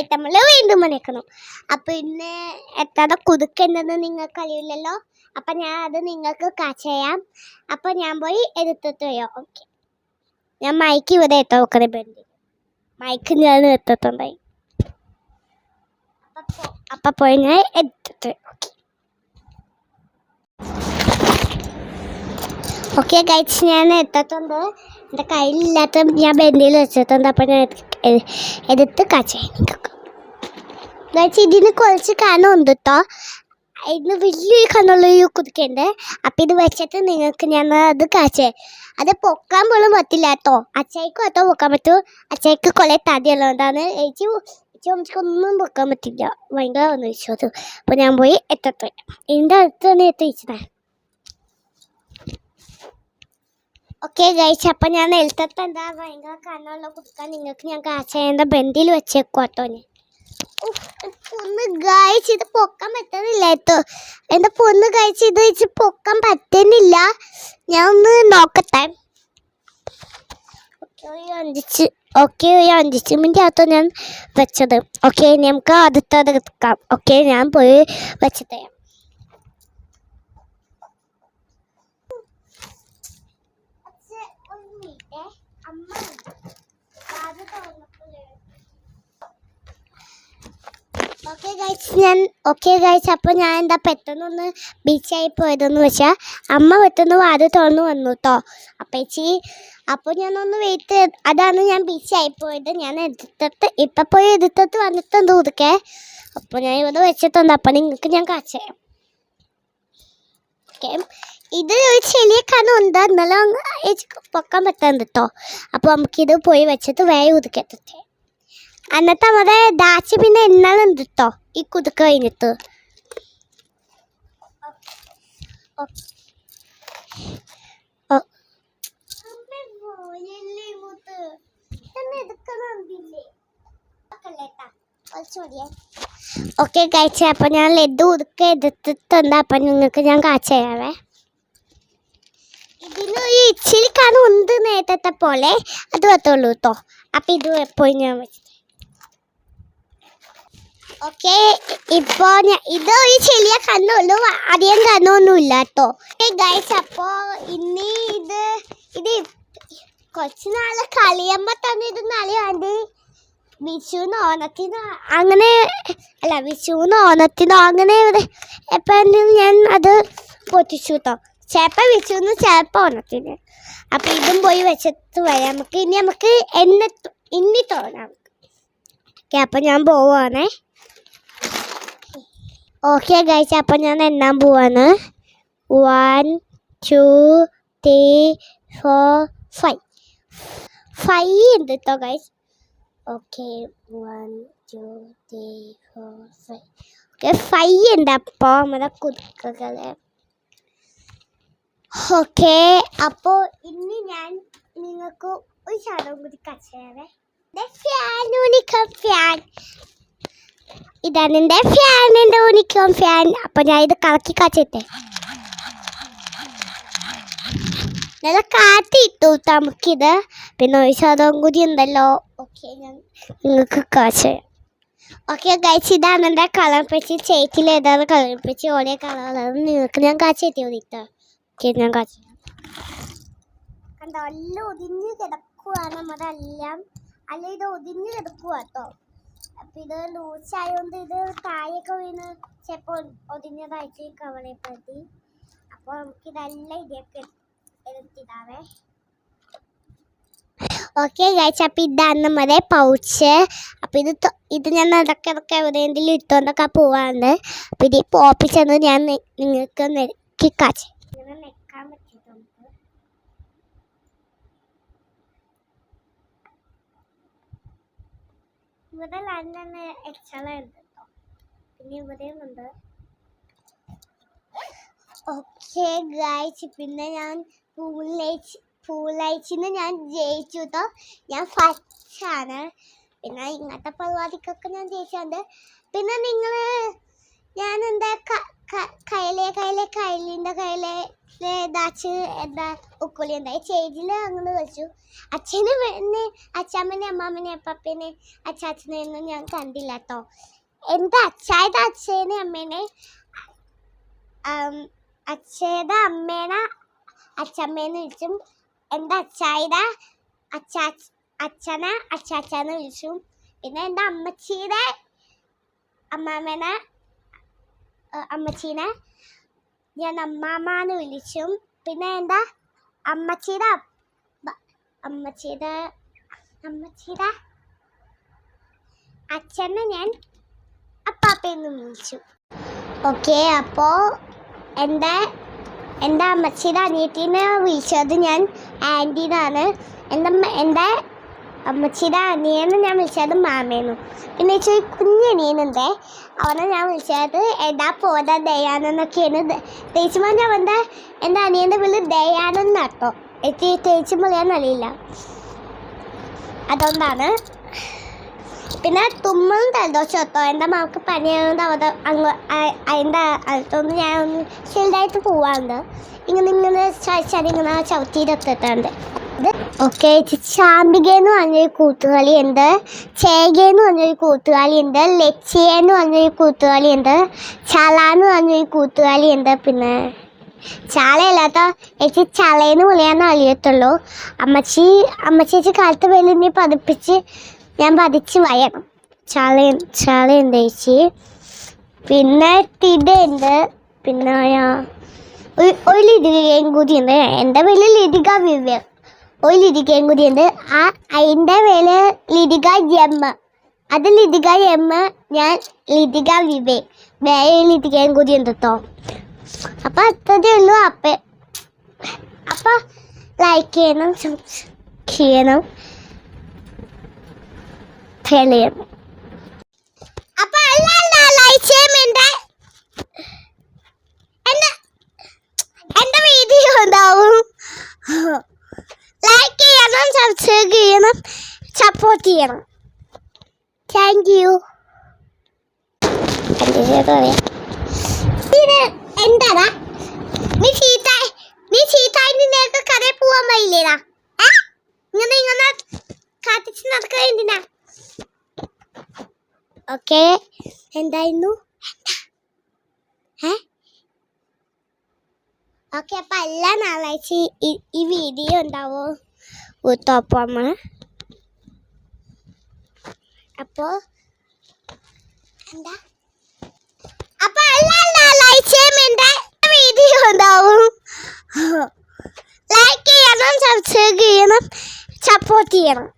ആയിട്ട് നമ്മൾ വീണ്ടും മണിക്കണം അപ്പം ഇന്ന് എത്ര കുതുക്കുണ്ടെന്ന് നിങ്ങൾക്ക് അറിയില്ലല്ലോ അപ്പം ഞാൻ അത് നിങ്ങൾക്ക് ചെയ്യാം. അപ്പം ഞാൻ പോയി എടുത്തിട്ട് വരാം. ഓക്കെ ഞാൻ മൈക്ക് ഇവിടെ എത്താൻ നോക്കണേ ബെൻഡിൽ മൈക്ക് ഞാൻ എടുത്തിട്ടുണ്ടായി അപ്പം പോയി ഞാൻ എടുത്തിട്ട് ഓക്കെ ഓക്കെ കഴിച്ച് ഞാൻ എടുത്തിട്ടുണ്ട് എന്റെ കയ്യിലില്ലാത്ത ഞാൻ ബെൻഡിൽ വെച്ചിട്ടുണ്ട്. അപ്പം ഞാൻ എടുത്ത് കാച്ചായി ഇതിന് കുറച്ച് കനമുണ്ട് കേട്ടോ ഇതിന് വലിയൊരു കനുള്ളൊരു കുതുക്കുണ്ട് അപ്പം ഇത് വെച്ചിട്ട് നിങ്ങൾക്ക് ഞാൻ അത് കാച്ചേ. അത് പൊക്കാൻ പോലും പറ്റില്ല കേട്ടോ. അച്ചായിക്ക് കേട്ടോ പൊക്കാൻ പറ്റൂ. അച്ചായിക്ക് കുറേ തടിയുള്ളതുകൊണ്ടാണ് ചേച്ചി ചേച്ചി പൊക്കാൻ പറ്റില്ല. ഭയങ്കര ഒന്ന് വെച്ചു അപ്പോൾ ഞാൻ പോയി എത്തട്ടെ. എന്റെ അടുത്ത് തന്നെ എത്തിച്ചതാ. ഓക്കെ ഗൈസ് അപ്പം ഞാൻ നെൽത്തത്ത് എന്താ ഭയങ്കര കണ്ണുള്ള കുടുക്കാൻ നിങ്ങൾക്ക് ഞാൻ കാച്ചേന്റെ ബെൻഡിൽ വെച്ചേക്കോട്ടോ ഞാൻ. പൊന്ന് ഗൈസ് ഇത് പൊക്കാൻ പറ്റുന്നില്ല കേട്ടോ. എന്റെ പൊന്ന് ഗൈസ് ഇത് വെച്ച് പൊക്കാൻ പറ്റുന്നില്ല. ഞാൻ ഒന്ന് നോക്കട്ടെ. ഓക്കെ ഒരു അഞ്ചിച്ച് ഓക്കെ ഒരു മിനിറ്റ് അകത്തോ ഞാൻ വെച്ചത്. ഓക്കെ നമുക്ക് അടുത്തത് എടുക്കാം. ഓക്കെ ഞാൻ പോയി വെച്ചിട്ട് ഓക്കെ ഗൈസ് ഞാൻ ഓക്കെ ഗൈസ് അപ്പോൾ ഞാൻ എന്താ പെട്ടെന്നൊന്ന് ബീച്ചായി പോയതെന്ന് വെച്ചാൽ അമ്മ പെട്ടെന്ന് വാത് തുറന്ന് വന്നു കേട്ടോ അപ്പേച്ചി അപ്പോൾ ഞാനൊന്ന് വെയിറ്റ് അതാണ് ഞാൻ ബീച്ചായി പോയത്. ഞാൻ എടുത്തിട്ട് ഇപ്പം പോയി എടുത്തിട്ട് വന്നിട്ടുണ്ട് ഉതുക്കെ അപ്പോൾ ഞാൻ ഇവിടെ വെച്ചിട്ടുണ്ട് അപ്പോൾ നിങ്ങൾക്ക് ഞാൻ കാച്ച ഓക്കെ ഇത് ഒരു ചെറിയ കനുണ്ട് എന്നാലും പൊക്കാൻ പറ്റാണ്ട് കേട്ടോ അപ്പോൾ നമുക്കിത് പോയി വെച്ചിട്ട് വേഗം ഉതുക്കെത്തിട്ടേ അന്നത്തെ നമ്മുടെ ദാച്ചി പിന്നെ എന്നാളുണ്ട് കേട്ടോ ഈ കുതുക്ക് കഴിഞ്ഞിട്ട്. ഓക്കെ കഴിച്ച. അപ്പൊ ഞാൻ ലഡു ഉതുക്കെ എടുത്തിട്ടുണ്ട്. അപ്പൊ നിങ്ങൾക്ക് ഞാൻ കാച്ചു തരാവേ ഈ ഇച്ചിരി കാണും ഉണ്ട് നേരത്തെ പോലെ. അത് പറ്റുള്ളൂ കേട്ടോ അപ്പൊ ഇത് എപ്പോഴും ഞാൻ വെച്ചു ഓക്കെ ഇപ്പോ ഇത് ഒരു ചെളിയ കണ്ണുള്ളൂ അധികം കണ്ണൊന്നും ഇല്ല കേട്ടോ ഗൈസ് അപ്പോ ഇനി ഇത് ഇത് കുറച്ച് നാളെ കളിയുമ്പോ തന്നെ ഇത് നളിയാണ്ട് വിഷുന്ന് ഓണത്തിന് അങ്ങനെ അല്ല വിഷുന്ന് ഓണത്തിനോ അങ്ങനെ എപ്പോഴും ഞാൻ അത് പൊട്ടിച്ചു കേട്ടോ ചിലപ്പോൾ വിഷുന്ന് ചിലപ്പോൾ ഓണത്തിന്. അപ്പൊ ഇതും പോയി വെച്ചിട്ട് വരാം. നമുക്ക് ഇനി നമുക്ക് എന്നെ ഇനി തോന്നാം. ഓക്കെ അപ്പം ഞാൻ പോവാണേ. ഓക്കെ ഗൈസ് അപ്പം ഞാൻ എണ്ണാൻ പോവാണ്. One two three four five five ഉണ്ട് കേട്ടോ guys okay one two three four five okay five ഉണ്ട് അപ്പോൾ നമ്മുടെ കുതുക്കുകൾ ഓക്കെ അപ്പോൾ ഇനി ഞാൻ നിങ്ങൾക്ക് ഒരു ശതം കൂടി കച്ചേരെ ഇതാണ് എന്റെ ഫാൻ എന്റെ യൂണിക്കോൺ ഫാൻ അപ്പോൾ ഞാൻ ഇത് കറക്കി കാച്ചിട്ടെ. നല്ല കാറ്റിട്ടു നമുക്കിത് പിന്നെ ഒരു കൂടി ഉണ്ടല്ലോ. ഓക്കെ ഞാൻ നിങ്ങൾക്ക് കാച്ച്. ഓക്കെ കഴിച്ച് ഇതാണ് എന്റെ കളർ പിടിച്ച് ചേച്ചിയിൽ ഏതാണ് കളർ പിടിച്ച് ഓരോ കളറുള്ളത് നിങ്ങൾക്ക് ഞാൻ കാച്ച് എത്തി ഓടിട്ടോ ഓക്കെ ഞാൻ കാച്ച് കണ്ടോ എല്ലാം ഒതിഞ്ഞ് കിടക്കുവാണ് നമ്മുടെ എല്ലാം. അല്ല ഇത് ഒതിഞ്ഞ് കിടക്കുക കേട്ടോ അപ്പൊ ഇത് ലൂസായതുകൊണ്ട് ഇത് താഴെയൊക്കെ വീണ് ചിലപ്പോൾ ഒതിഞ്ഞതായിട്ട് കവളെ പ്രതി. അപ്പൊ നമുക്ക് നല്ല ഇതൊക്കെ എടുത്തിടാവേ. ഓക്കെ ഗൈസ് അപ്പം ഇതാണ് നമ്മുടെ പൗച്ച്. അപ്പം ഇത് ഇത് ഞാൻ നടക്കിടക്ക് എവിടെയെങ്കിലും ഇട്ടുകൊണ്ടൊക്കെ പോവാണ്ട്. അപ്പം ഇത് ഓപ്പിച്ചെന്ന് ഞാൻ നിങ്ങൾക്ക് കാച്ച് ഇങ്ങനെ നെക്കാൻ പറ്റും നമുക്ക് ഇവിടെ രണ്ടെണ്ണം എക്സ്ട്രാ ഉണ്ട് കേട്ടോ പിന്നെ ഇവിടെയും ഉണ്ട്. ഓക്കെ ഗായ്സ് പിന്നെ ഞാൻ പൂലൈച്ച് പൂലൈച്ചിന് ഞാൻ ജയിച്ചു കേട്ടോ ഞാൻ ഫസ്റ്റ് ആണ്. പിന്നെ ഇങ്ങനത്തെ പരിപാടിക്കൊക്കെ ഞാൻ ജയിച്ചുണ്ട്. പിന്നെ നിങ്ങൾ ഞാൻ എന്താ കയ്യിലെ കയ്യിലെ കയ്യിലിന്റെ കയ്യിലെ ദാച്ച് എന്താ ഉക്കുളി എന്താ ചേച്ചിൽ അങ്ങനെ വെച്ചു. അച്ഛനെ എന്നെ അച്ഛമ്മനെ അമ്മാമ്മനെ അപ്പാപ്പനെ അച്ചാച്ചനെ ഒന്നും ഞാൻ കണ്ടില്ല കേട്ടോ എന്റെ അച്ഛായത് അച്ഛനെ അമ്മേനെ? അച്ഛയുടെ അമ്മേനെ അച്ഛമ്മേന്ന് വിളിച്ചും. എന്റെ അച്ചായുടെ അച്ചാ അച്ഛനെ അച്ചാച്ചാന്ന് വിളിച്ചു. പിന്നെ എന്റെ അമ്മച്ചീടെ അമ്മാമ്മേനെ അമ്മച്ചീനെ. ഞാൻ അമ്മാമ്മന്ന് വിളിച്ചു. പിന്നെ എന്താ? അമ്മച്ചീത അമ്മച്ചീത അമ്മച്ചിയുടെ അച്ഛനെ ഞാൻ അപ്പാപ്പയെന്ന് വിളിച്ചു. ഓക്കെ അപ്പോൾ എന്റെ എന്റെ അമ്മച്ചിയുടെ അനിയത്തിനെ വിളിച്ചത് ഞാൻ ആന്റീന്നാണ് എന്റെ എന്റെ അമ്മച്ചിയുടെ അനിയനെ ഞാൻ വിളിച്ചത് മാമേന്നു. പിന്നെ ഇച്ചിരി കുഞ്ഞനിയനുണ്ട് അവനെ ഞാൻ വിളിച്ചത് എടാ പോത ദയാനെന്നൊക്കെയാണ് തേച്ചുമ്പോൾ അവന്റെ എന്റെ അനിയന്റെ പേര് ദയാനെന്നാട്ടോ നട്ടോ തേച്ചുമ്പോൾ ഞാൻ അറിയില്ല. അതുകൊണ്ടാണ്. പിന്നെ തുമ്മലും കേട്ടോ. എന്റെ മാർക്ക് പനിയായതുകൊണ്ട് അവിടെ അങ്ങ് അതിന്റെ അടുത്തൊന്ന് ഞാൻ ഒന്ന് പോവാണ്ട്. പോവാറുണ്ട് ഇങ്ങനെ ഇങ്ങനെ ചാച്ചാൽ ഇങ്ങനെ ചവിട്ടിയിലെത്തിട്ടുണ്ട് ഇത് ഓക്കെ ചാമ്പികയെന്ന് പറഞ്ഞൊരു കൂത്തുകളി ഉണ്ട്. ചേകയെന്ന് പറഞ്ഞൊരു കൂത്തുകളി ഉണ്ട്. ലച്ചിയെന്ന് പറഞ്ഞൊരു കൂത്തുകളി ഉണ്ട്. ചലാന്ന് പറഞ്ഞൊരു കൂത്തുകളി ഉണ്ട് പിന്നെ. ചാളയല്ലാത്ത ചേച്ചി ചളയെന്ന് വിളിയാന്ന് അറിയത്തുള്ളൂ. അമ്മച്ചി അമ്മച്ചേച്ചി കാലത്ത് നീ പതിപ്പിച്ച് ഞാൻ പതിച്ച് വയണം. ചള ചളയുണ്ട് ചേച്ചി. പിന്നെ തിടയുണ്ട് പിന്നെ ഒരു ലിതികയും കൂടിയുണ്ട് എന്റെ പേര് ലിതിക വിവേക്. ഒരു ലിതികയും കൂടിയുണ്ട്. ആ അതിന്റെ പേര് ലിതിക ജമ്മ അത് ലിതിക ജമ്മ ഞാൻ ലിതിക വിവേ. വേറെ ലിതികയും കൂടി ഉണ്ട് കേട്ടോ അപ്പം അത്രയേ ഉള്ളൂ. അപ്പം അപ്പം ലൈക്ക് ചെയ്യണം ചെയ്യണം. ചെയ്യണം അപ്പം എല്ലാ ലൈക്ക് ചെയ്യുന്നുണ്ട്. എന്റെ എന്റെ വീഡിയോ ഉണ്ടാവും. ലൈക്ക് ചെയ്യണം സബ്സ്ക്രൈബ് ചെയ്യണം സപ്പോർട്ട് ചെയ്യണം. താങ്ക് യു ഇത് എന്താടാ? നീ ചീത്ത നീ ചീത്തായി നിനക്ക് കടയിൽ പോവാൻ വയ്യില്ലേടാ? ഇങ്ങനെ ഇങ്ങനെ കാത്തിച്ച് നടക്കാൻ എന്തിനാ? ഓക്കെ എന്തായിരുന്നു? ഏ? ഓക്കെ അപ്പം എല്ലാ നാളാഴ്ച ഈ- വീഡിയോ ഉണ്ടാവോ? ഊത്തോപ്പമ്മ അപ്പോ എന്താ? അപ്പൊ എല്ലാ നാളാഴ്ചയും എന്റെ വീഡിയോ ഉണ്ടാവും. ലൈക്ക് ചെയ്യണം സബ്സ്ക്രൈബ് ചെയ്യണം സപ്പോർട്ട് ചെയ്യണം.